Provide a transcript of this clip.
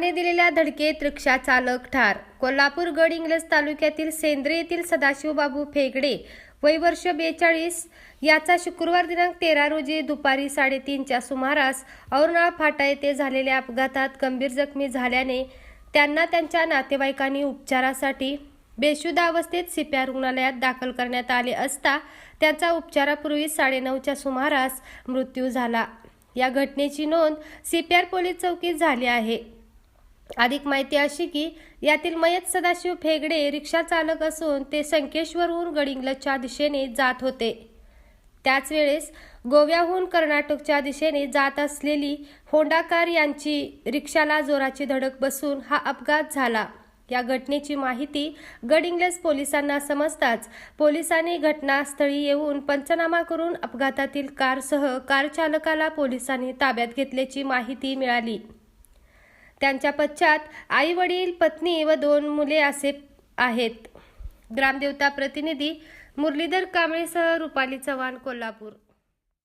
दिलेल्या धडकेत रिक्षा चालक ठार. कोल्हापूर गड इंग्लज तालुक्यातील सेंद्रे येथील सदाशिवबाबू फेगडे वय वर्ष बेचाळीस. याचा शुक्रवार दिनांक तेरा रोजी दुपारी साडेतीनच्या सुमारास औरणाळ फाटा येथे झालेल्या अपघातात गंभीर जखमी झाल्याने त्यांना त्यांच्या नातेवाईकांनी उपचारासाठी बेशुद्ध अवस्थेत सिप्या रुग्णालयात दाखल करण्यात आले असता त्यांचा उपचारापूर्वी साडेनऊच्या सुमारास मृत्यू झाला. या घटनेची नोंद सीपीआर पोलीस चौकीत झाली आहे. अधिक माहिती अशी की यातील मयत सदाशिव फेगडे रिक्षा चालक असून ते संकेश्वरहून गडिंग्लजच्या दिशेने जात होते. त्याच वेळेस गोव्याहून कर्नाटकच्या दिशेने जात असलेली होंडा कार यांची रिक्षाला जोराची धडक बसून हा अपघात झाला. या घटनेची माहिती गडिंग्लज पोलिसांना समजताच पोलिसांनी घटनास्थळी येऊन पंचनामा करून अपघातातील कारसह कार चालकाला पोलिसांनी ताब्यात घेतल्याची माहिती मिळाली. त्यांच्या पश्चात आई वडील पत्नी व दोन मुले असे आहेत. ग्रामदेवता प्रतिनिधी मुरलीधर कांबळेसह रुपाली चव्हाण कोल्हापूर.